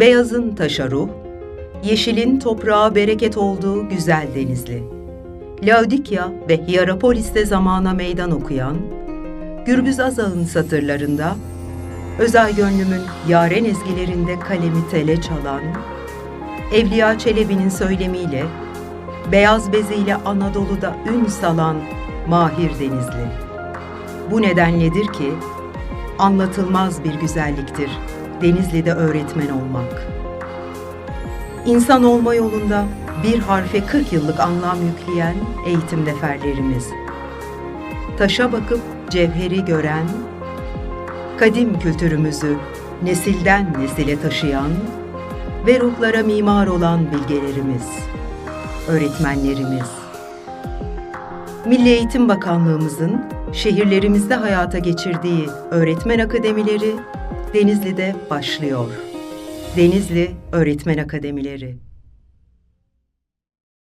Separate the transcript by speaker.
Speaker 1: Beyazın taşa ruh, yeşilin toprağa bereket olduğu güzel Denizli. Laodikya ve Hierapolis'te zamana meydan okuyan, Gürbüz Azağ'ın satırlarında, Özay Gönlüm'ün yaren ezgilerinde kalemi tele çalan, Evliya Çelebi'nin söylemiyle, beyaz beziyle Anadolu'da ün salan Mahir Denizli. Bu nedenledir ki, anlatılmaz bir güzelliktir Denizli'de öğretmen olmak. İnsan olma yolunda bir harfe 40 yıllık anlam yükleyen eğitim neferlerimiz. Taşa bakıp cevheri gören, kadim kültürümüzü nesilden nesile taşıyan ve ruhlara mimar olan bilgelerimiz, öğretmenlerimiz. Milli Eğitim Bakanlığımızın şehirlerimizde hayata geçirdiği öğretmen akademileri Denizli'de başlıyor. Denizli Öğretmen Akademileri